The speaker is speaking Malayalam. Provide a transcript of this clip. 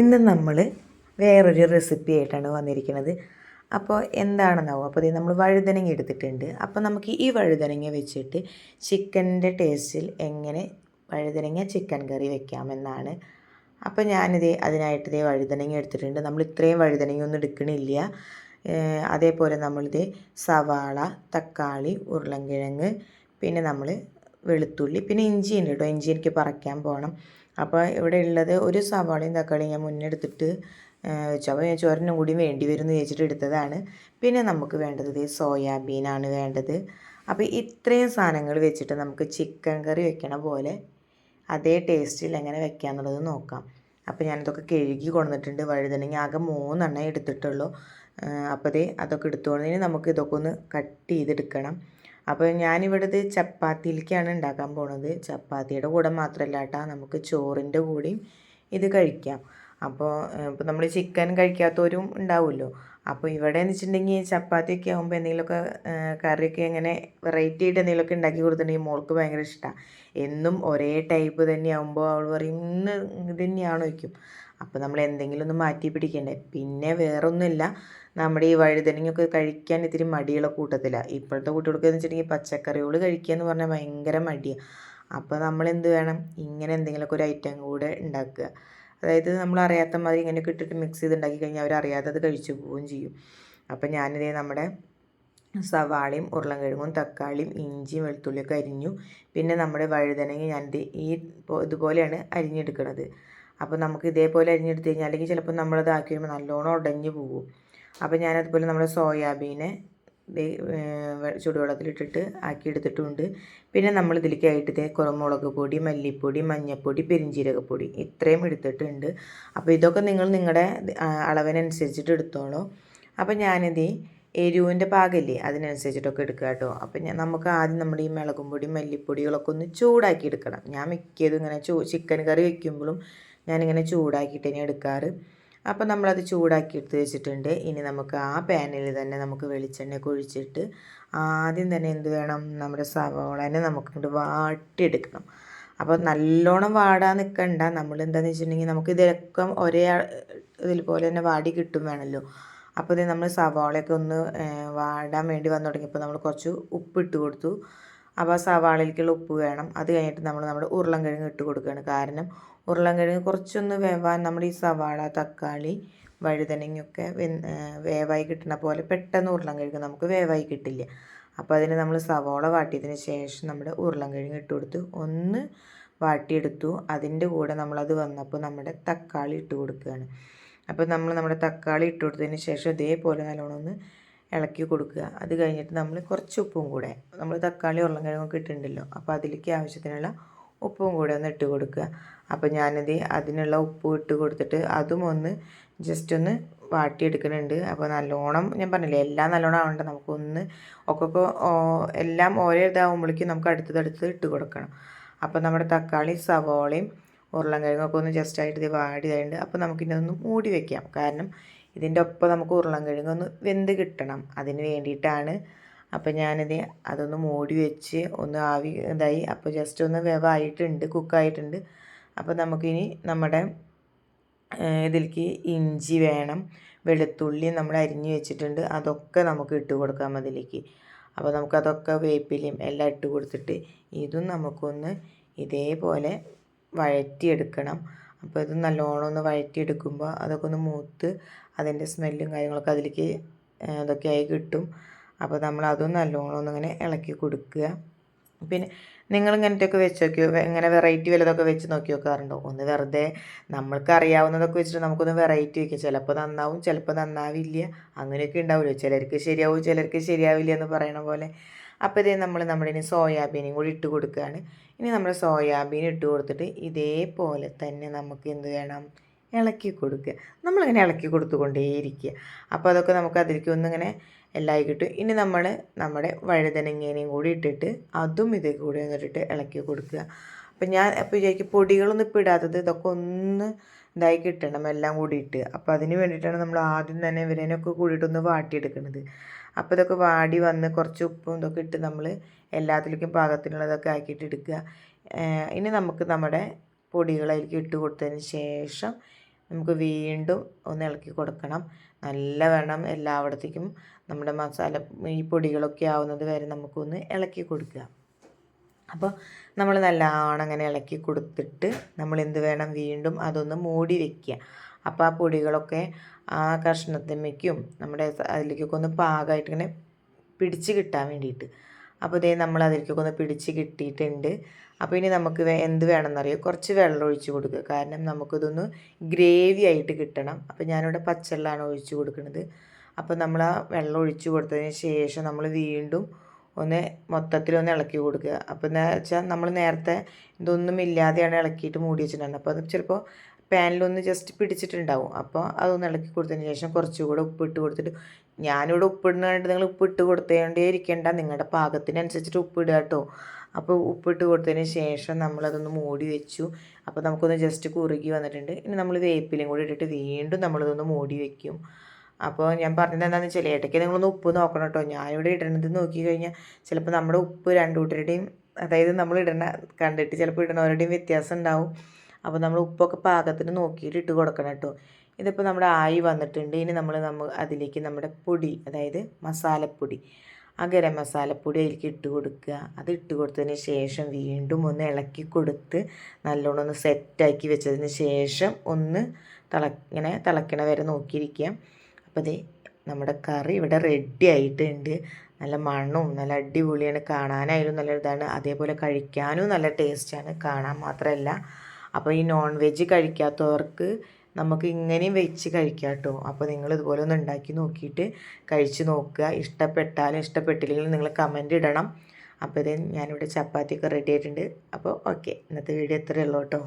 ഇന്ന് നമ്മൾ വേറൊരു റെസിപ്പി ആയിട്ടാണ് വന്നിരിക്കുന്നത്. അപ്പോൾ എന്താണെന്നാവും? അപ്പോൾ ഇത് നമ്മൾ വഴുതനങ്ങ എടുത്തിട്ടുണ്ട്. അപ്പോൾ നമുക്ക് ഈ വഴുതനങ്ങ വെച്ചിട്ട് ചിക്കന്റെ ടേസ്റ്റിൽ എങ്ങനെ വഴുതനങ്ങ ചിക്കൻ കറി വെക്കാമെന്നാണ്. അപ്പോൾ ഞാനിത് അതിനായിട്ട് ഇതേ വഴുതനങ്ങ എടുത്തിട്ടുണ്ട്. നമ്മൾ ഇത്രയും വഴുതനങ്ങ ഒന്നും എടുക്കണില്ല. അതേപോലെ നമ്മളിത് സവാള തക്കാളി ഉരുളൻകിഴങ്ങ് പിന്നെ നമ്മൾ വെളുത്തുള്ളി പിന്നെ ഇഞ്ചി ഉണ്ട് കേട്ടോ. ഇഞ്ചി എനിക്ക് പറിക്കാൻ പോകണം അപ്പോൾ ഇവിടെ ഉള്ളത് ഒരു സവാളയും തക്കാളിയും ഞാൻ മുന്നേ എടുത്തിട്ട് ഏഹ് വെച്ചു. അപ്പോൾ ഞാൻ ചോരനും കൂടി വേണ്ടി വരും എന്ന് ചോദിച്ചിട്ട് എടുത്തതാണ്. പിന്നെ നമുക്ക് വേണ്ടത് സോയാബീനാണ് വേണ്ടത്. അപ്പോൾ ഇത്രയും സാധനങ്ങൾ വെച്ചിട്ട് നമുക്ക് ചിക്കൻ കറി വെക്കണ പോലെ അതേ ടേസ്റ്റിൽ എങ്ങനെ വെക്കാന്നുള്ളത് നോക്കാം. അപ്പോൾ ഞാനിതൊക്കെ കഴുകി കൊണ്ടുവന്നിട്ടുണ്ട്. വഴുതനങ്ങ ആകെ മൂന്നെണ്ണം എടുത്തിട്ടുള്ളൂ. അപ്പോൾ ദേ അതൊക്കെ എടുത്തുകൊണ്ടതിന് നമുക്ക് ഇതൊക്കെ ഒന്ന് കട്ട് ചെയ്തെടുക്കണം. അപ്പോൾ ഞാനിവിടുത്തെ ചപ്പാത്തിയിലേക്കാണ് ഉണ്ടാക്കാൻ പോണത്. ചപ്പാത്തിയുടെ കൂടെ മാത്രമല്ല കേട്ടോ നമുക്ക് ചോറിന്റെ കൂടെയും ഇത് കഴിക്കാം. അപ്പോൾ ഇപ്പോൾ നമ്മൾ ചിക്കൻ കഴിക്കാത്തവരും ഉണ്ടാവുമല്ലോ. അപ്പോൾ ഇവിടെ എന്ന് വെച്ചിട്ടുണ്ടെങ്കിൽ ചപ്പാത്തിയൊക്കെ ആകുമ്പോൾ എന്തെങ്കിലുമൊക്കെ കറിയൊക്കെ ഇങ്ങനെ വെറൈറ്റി ആയിട്ട് എന്തെങ്കിലുമൊക്കെ ഉണ്ടാക്കി കൊടുത്തിട്ടുണ്ടെങ്കിൽ മോൾക്ക് ഭയങ്കര ഇഷ്ടമാണ് എന്നും ഒരേ ടൈപ്പ് തന്നെയാകുമ്പോൾ അവൾ പറയും ഇന്ന് ഇത് തന്നെയാണോ? വയ്ക്കും അപ്പോൾ നമ്മൾ എന്തെങ്കിലും ഒന്ന് മാറ്റി പിടിക്കണ്ടേ. പിന്നെ വേറൊന്നുമില്ല. നമ്മുടെ ഈ വഴുതനങ്ങയൊക്കെ കഴിക്കാൻ ഇത്തിരി മടിയുള്ള കൂട്ടത്തിലാണ് ഇപ്പോഴത്തെ കുട്ടികൾക്ക് എന്ന് വെച്ചിട്ടുണ്ടെങ്കിൽ പച്ചക്കറികൾ കഴിക്കുക എന്ന് പറഞ്ഞാൽ ഭയങ്കര മടിയാണ് അപ്പോൾ നമ്മൾ എന്ത് വേണം? ഇങ്ങനെ എന്തെങ്കിലുമൊക്കെ ഒരു ഐറ്റം കൂടെ ഉണ്ടാക്കുക. അതായത് നമ്മൾ അറിയാത്ത മാതിരി ഇങ്ങനെയൊക്കെ ഇട്ടിട്ട് മിക്സ് ചെയ്ത് ഉണ്ടാക്കി കഴിഞ്ഞാൽ അവരറിയാതെ അത് കഴിച്ചു പോവുകയും ചെയ്യും. അപ്പം ഞാനിതേ നമ്മുടെ സവാളയും ഉരുളൻകിഴങ്ങും തക്കാളിയും ഇഞ്ചിയും വെളുത്തുള്ളിയൊക്കെ അരിഞ്ഞു. പിന്നെ നമ്മുടെ വഴുതനങ്ങ ഞാനിത് ഈ ഇതുപോലെയാണ് അരിഞ്ഞെടുക്കുന്നത് അപ്പോൾ നമുക്ക് ഇതേപോലെ അരിഞ്ഞെടുത്ത് കഴിഞ്ഞാൽ അല്ലെങ്കിൽ ചിലപ്പോൾ നമ്മളത് ആക്കി വരുമ്പോൾ നല്ലോണം ഉടഞ്ഞു പോകും. അപ്പോൾ ഞാനതുപോലെ നമ്മുടെ സോയാബീനെ ചൂടുവെള്ളത്തിലിട്ടിട്ട് ആക്കി എടുത്തിട്ടുണ്ട് പിന്നെ നമ്മൾ ഇതിലേക്കായിട്ട് ഇതേ കുരുമുളക് പൊടി മല്ലിപ്പൊടി മഞ്ഞൾപ്പൊടി പെരിഞ്ചീരകപ്പൊടി ഇത്രയും എടുത്തിട്ടുണ്ട്. അപ്പോൾ ഇതൊക്കെ നിങ്ങൾ നിങ്ങളുടെ അളവിനനുസരിച്ചിട്ട് എടുത്തോളൂ. അപ്പോൾ ഞാനിത് എരിവിന്റെ പാകല്ലേ അതിനനുസരിച്ചിട്ടൊക്കെ എടുക്കുക കേട്ടോ. അപ്പം ഞാൻ നമുക്ക് ആദ്യം നമ്മുടെ ഈ മുളകും പൊടി മല്ലിപ്പൊടികളൊക്കെ ഒന്ന് ചൂടാക്കി എടുക്കണം ഞാൻ മിക്കതും ഇങ്ങനെ ചൂ ചിക്കൻ കറി വയ്ക്കുമ്പോഴും ഞാനിങ്ങനെ ചൂടാക്കിയിട്ട് തന്നെ എടുക്കാറ്. അപ്പോൾ നമ്മളത് ചൂടാക്കി എടുത്ത് വെച്ചിട്ടുണ്ട്. ഇനി നമുക്ക് ആ പാനിൽ തന്നെ നമുക്ക് വെളിച്ചെണ്ണ ഒഴിച്ചിട്ട് ആദ്യം തന്നെ എന്ത് വേണം? നമ്മുടെ സവോളനെ നമുക്കിങ്ങോട്ട് വാട്ടിയെടുക്കണം. അപ്പോൾ നല്ലോണം വാടാൻ നിൽക്കണ്ട നമ്മൾ എന്താണെന്ന് വെച്ചിട്ടുണ്ടെങ്കിൽ നമുക്ക് ഇതൊക്കെ ഒരേ ഇതിൽ പോലെ തന്നെ വാടി കിട്ടും വേണമല്ലോ. അപ്പോൾ ഇത് നമ്മൾ സവാളയൊക്കെ ഒന്ന് വാടാൻ വേണ്ടി വന്നു തുടങ്ങിയപ്പോൾ നമ്മൾ കുറച്ച് ഉപ്പ് ഇട്ട് കൊടുത്തു. അപ്പോൾ സവാളയിലേക്കുള്ള ഉപ്പ് വേണം. അത് കഴിഞ്ഞിട്ട് നമ്മൾ നമ്മുടെ ഉരുളൻകിഴങ്ങ് ഇട്ട് കൊടുക്കുകയാണ്. കാരണം ഉരുളൻകിഴങ്ങ് കുറച്ചൊന്ന് വേവാൻ നമ്മൾ ഈ സവാള തക്കാളി വഴുതനങ്ങയൊക്കെ വേവായി കിട്ടുന്ന പോലെ പെട്ടെന്ന് ഉരുളൻകിഴങ്ങ് നമുക്ക് വേവായി കിട്ടില്ല. അപ്പോൾ അതിന് നമ്മൾ സവാള വാട്ടിയതിന് ശേഷം നമ്മുടെ ഉരുളൻകിഴങ്ങ് ഇട്ട് കൊടുത്ത് ഒന്ന് വാട്ടിയെടുത്തു. അതിന്റെ കൂടെ നമ്മളത് വന്നപ്പോൾ നമ്മുടെ തക്കാളി ഇട്ട് കൊടുക്കുകയാണ്. അപ്പോൾ നമ്മൾ നമ്മുടെ തക്കാളി ഇട്ട് കൊടുത്തതിന് ശേഷം ഇതേപോലെ നല്ലോണം ഒന്ന് ഇളക്കി കൊടുക്കുക. അത് കഴിഞ്ഞിട്ട് നമ്മൾ കുറച്ച് ഉപ്പും കൂടെ നമ്മൾ തക്കാളി ഉരുളൻകിഴങ്ങൊക്കെ ഇട്ടിട്ടുണ്ടല്ലോ അപ്പോൾ അതിലേക്ക് ആവശ്യത്തിനുള്ള ഉപ്പും കൂടെ ഒന്ന് ഇട്ട് കൊടുക്കുക. അപ്പോൾ ഞാനിത് അതിനുള്ള ഉപ്പ് ഇട്ട് കൊടുത്തിട്ട് അതും ഒന്ന് ജസ്റ്റ് ഒന്ന് വാട്ടിയെടുക്കുന്നുണ്ട് അപ്പോൾ നല്ലോണം ഞാൻ പറഞ്ഞില്ലേ എല്ലാം നല്ലോണം ആവണ്ട നമുക്കൊന്ന് ഒക്കെ എല്ലാം ഓരോ ഇതാവുമ്പോഴേക്കും നമുക്ക് അടുത്തടുത്ത് ഇട്ട് കൊടുക്കണം. അപ്പോൾ നമ്മുടെ തക്കാളി സവോളയും ഉരുളൻകിഴങ്ങൊക്കെ ഒന്ന് ജസ്റ്റ് ആയിട്ട് ഇത് വാടിയതായിട്ട് അപ്പോൾ നമുക്കിതൊന്ന് മൂടി വെക്കാം. കാരണം ഇതിന്റെ ഒപ്പം നമുക്ക് ഉരുളൻകിഴങ്ങ് ഒന്ന് വെന്ത് കിട്ടണം അതിന് വേണ്ടിയിട്ടാണ്. അപ്പോൾ ഞാനിത് അതൊന്ന് മൂടി വെച്ച് ഒന്ന് ആവി ഇതായി. അപ്പോൾ ജസ്റ്റ് ഒന്ന് വേവായിട്ടുണ്ട് കുക്കായിട്ടുണ്ട് അപ്പോൾ നമുക്കിനി നമ്മുടെ ഇതിലേക്ക് ഇഞ്ചി വേണം വെളുത്തുള്ളി നമ്മൾ അരിഞ്ഞു വെച്ചിട്ടുണ്ട് അതൊക്കെ നമുക്ക് ഇട്ട് കൊടുക്കാം അതിലേക്ക്. അപ്പോൾ നമുക്കതൊക്കെ വേപ്പിലയും എല്ലാം ഇട്ട് കൊടുത്തിട്ട് ഇതും നമുക്കൊന്ന് ഇതേപോലെ വഴറ്റിയെടുക്കണം. അപ്പോൾ ഇത് നല്ലോണം ഒന്ന് വഴറ്റിയെടുക്കുമ്പോൾ അതൊക്കെ ഒന്ന് മൂത്ത് അതിന്റെ സ്മെല്ലും കാര്യങ്ങളൊക്കെ അതിലേക്ക് അതൊക്കെ ആയി കിട്ടും. അപ്പോൾ നമ്മൾ അതും നല്ലോണം ഒന്നിങ്ങനെ ഇളക്കി കൊടുക്കുക. പിന്നെ നിങ്ങൾ ഇങ്ങനത്തെയൊക്കെ വെച്ച് നോക്കിയോ ഇങ്ങനെ വെറൈറ്റി വല്ലതൊക്കെ വെച്ച് നോക്കി നോക്കാറുണ്ടോ ഒന്ന് വെറുതെ നമ്മൾക്ക് അറിയാവുന്നതൊക്കെ വെച്ചിട്ട് നമുക്കൊന്ന് വെറൈറ്റി വയ്ക്കാം ചിലപ്പോൾ നന്നാവും ചിലപ്പോൾ നന്നാവില്ല. അങ്ങനെയൊക്കെ ഉണ്ടാവുമല്ലോ. ചിലർക്ക് ശരിയാവും ചിലർക്ക് ശരിയാവില്ല എന്ന് പറയണ പോലെ. അപ്പോൾ ഇതേ നമ്മൾ നമ്മുടെ ഇനി സോയാബീനും കൂടി ഇട്ട് കൊടുക്കുകയാണ് ഇനി നമ്മൾ സോയാബീൻ ഇട്ട് കൊടുത്തിട്ട് ഇതേപോലെ തന്നെ നമുക്ക് എന്ത് വേണം? ഇളക്കി കൊടുക്കുക. നമ്മളിങ്ങനെ ഇളക്കി കൊടുത്തുകൊണ്ടേയിരിക്കുക. അപ്പോൾ അതൊക്കെ നമുക്ക് അതിലേക്ക് ഒന്നിങ്ങനെ എല്ലായി കിട്ടും. ഇനി നമ്മൾ നമ്മുടെ വഴുതനങ്ങേനെയും കൂടി ഇട്ടിട്ട് അതും ഇതേ കൂടി ഒന്നിട്ടിട്ട് ഇളക്കി കൊടുക്കുക. അപ്പം ഞാൻ അപ്പോൾ വിചാരിക്കും പൊടികളൊന്നും ഇപ്പോൾ ഇടാത്തത് ഇതൊക്കെ ഒന്ന് ഇതായി കിട്ടണം എല്ലാം കൂടിയിട്ട് അപ്പോൾ അതിന് വേണ്ടിയിട്ടാണ് നമ്മൾ ആദ്യം തന്നെ ഇവരേനൊക്കെ കൂടിയിട്ടൊന്ന് വാട്ടിയെടുക്കുന്നത് അപ്പോൾ ഇതൊക്കെ വാടി വന്ന് കുറച്ച് ഉപ്പും ഇതൊക്കെ ഇട്ട് നമ്മൾ എല്ലാത്തിലേക്കും പാകത്തിനുള്ളതൊക്കെ ആക്കിയിട്ട് എടുക്കുക. ഇനി നമുക്ക് നമ്മുടെ പൊടികളതിലേക്ക് ഇട്ട് കൊടുത്തതിന് ശേഷം നമുക്ക് വീണ്ടും ഒന്ന് ഇളക്കി കൊടുക്കണം. നല്ല വേണം എല്ലായിടത്തേക്കും നമ്മുടെ മസാല ഈ പൊടികളൊക്കെ ആവുന്നത് വരെ നമുക്കൊന്ന് ഇളക്കി കൊടുക്കുക. അപ്പോൾ നമ്മൾ നല്ലവണ്ണം അങ്ങനെ ഇളക്കി കൊടുത്തിട്ട് നമ്മൾ എന്ത് വേണം വീണ്ടും അതൊന്ന് മൂടി വെക്കുക. അപ്പോൾ ആ പൊടികളൊക്കെ ആ കഷ്ണത്തിമ്മയ്ക്കും നമ്മുടെ അതിലേക്കൊക്കെ ഒന്ന് പാകമായിട്ട് ഇങ്ങനെ പിടിച്ച് കിട്ടാൻ വേണ്ടിയിട്ട്. അപ്പോൾ ഇതേ നമ്മൾ അതിലേക്കൊക്കെ ഒന്ന് പിടിച്ച് കിട്ടിയിട്ടുണ്ട്. അപ്പോൾ ഇനി നമുക്ക് എന്ത് വേണമെന്നറിയോ? കുറച്ച് വെള്ളം ഒഴിച്ച് കൊടുക്കുക. കാരണം നമുക്കിതൊന്ന് ഗ്രേവി ആയിട്ട് കിട്ടണം. അപ്പോൾ ഞാനിവിടെ പച്ചവെള്ളമാണ് ഒഴിച്ച് കൊടുക്കുന്നത്. അപ്പോൾ നമ്മൾ ആ വെള്ളം ഒഴിച്ച് കൊടുത്തതിന് ശേഷം നമ്മൾ വീണ്ടും ഒന്ന് മൊത്തത്തിലൊന്ന് ഇളക്കി കൊടുക്കുക. അപ്പോൾ എന്താ വെച്ചാൽ നമ്മൾ നേരത്തെ ഇതൊന്നും ഇല്ലാതെയാണ് ഇളക്കിയിട്ട് മൂടി വെച്ചിട്ടുണ്ടായിരുന്നത്. അപ്പോൾ അത് ചിലപ്പോൾ പാനിലൊന്ന് ജസ്റ്റ് പിടിച്ചിട്ടുണ്ടാവും. അപ്പോൾ അതൊന്ന് ഇളക്കി കൊടുത്തതിന് ശേഷം കുറച്ചുകൂടെ ഉപ്പിട്ട് കൊടുത്തിട്ട് ഞാനിവിടെ കണ്ടിട്ട് നിങ്ങൾ ഉപ്പിട്ട് കൊടുത്തേണ്ടേ ഇരിക്കേണ്ട. നിങ്ങളുടെ പാകത്തിനനുസരിച്ചിട്ട് ഉപ്പിടുക കേട്ടോ. അപ്പോൾ ഉപ്പിട്ട് കൊടുത്തതിന് ശേഷം നമ്മളതൊന്ന് മൂടി വെച്ചു. അപ്പോൾ നമുക്കൊന്ന് ജസ്റ്റ് കുറുകി വന്നിട്ടുണ്ട്. ഇനി നമ്മൾ വേപ്പിലും കൂടി ഇട്ടിട്ട് വീണ്ടും നമ്മളിതൊന്ന് മൂടി വെക്കും. അപ്പോൾ ഞാൻ പറഞ്ഞത് എന്താണെന്ന് വെച്ചാൽ ഇടയ്ക്ക് നിങ്ങളൊന്ന് ഉപ്പ് നോക്കണം കേട്ടോ. ഞാനിവിടെ ഇടണത് നോക്കി കഴിഞ്ഞാൽ ചിലപ്പോൾ നമ്മുടെ ഉപ്പ് രണ്ടു കൂട്ടരുടെയും അതായത് നമ്മൾ ഇടണ കണ്ടിട്ട് ചിലപ്പോൾ ഇടണവരുടെയും വ്യത്യാസം ഉണ്ടാവും. അപ്പോൾ നമ്മൾ ഉപ്പൊക്കെ പാകത്തിന് നോക്കിയിട്ട് ഇട്ട് കൊടുക്കണം കേട്ടോ. ഇതിപ്പോൾ നമ്മുടെ ആയി വന്നിട്ടുണ്ട്. ഇനി നമ്മൾ നമ്മൾ അതിലേക്ക് നമ്മുടെ പൊടി അതായത് മസാലപ്പൊടി ആ ഗരം മസാലപ്പൊടി അതിലേക്ക് ഇട്ട് കൊടുക്കുക. അത് ഇട്ട് കൊടുത്തതിന് ശേഷം വീണ്ടും ഒന്ന് ഇളക്കി കൊടുത്ത് നല്ലോണം ഒന്ന് സെറ്റാക്കി വെച്ചതിന് ശേഷം ഒന്ന് തിള ഇങ്ങനെ തിളക്കണ വരെ നോക്കിയിരിക്കുക. അപ്പോൾ ഇത് നമ്മുടെ കറി ഇവിടെ റെഡി ആയിട്ടുണ്ട്. നല്ല മണ്ണും നല്ല അടിപൊളിയാണ്. കാണാനായാലും നല്ല ഇതാണ് അതേപോലെ കഴിക്കാനും നല്ല ടേസ്റ്റാണ് കാണാൻ മാത്രമല്ല അപ്പോൾ ഈ നോൺ വെജ് കഴിക്കാത്തവർക്ക് നമുക്ക് ഇങ്ങനെയും വെച്ച് കഴിക്കാം കേട്ടോ അപ്പോൾ നിങ്ങൾ ഇതുപോലെ ഒന്ന് ഉണ്ടാക്കി നോക്കിയിട്ട് കഴിച്ച് നോക്കുക. ഇഷ്ടപ്പെട്ടാലും ഇഷ്ടപ്പെട്ടില്ലെങ്കിലും നിങ്ങൾ കമന്റ് ഇടണം. അപ്പോൾ ഇത് ഞാനിവിടെ ചപ്പാത്തിയൊക്കെ റെഡി ആയിട്ടുണ്ട്. അപ്പോൾ ഓക്കെ ഇന്നത്തെ വീഡിയോ ഇത്രയേ ഉള്ളൂ കേട്ടോ.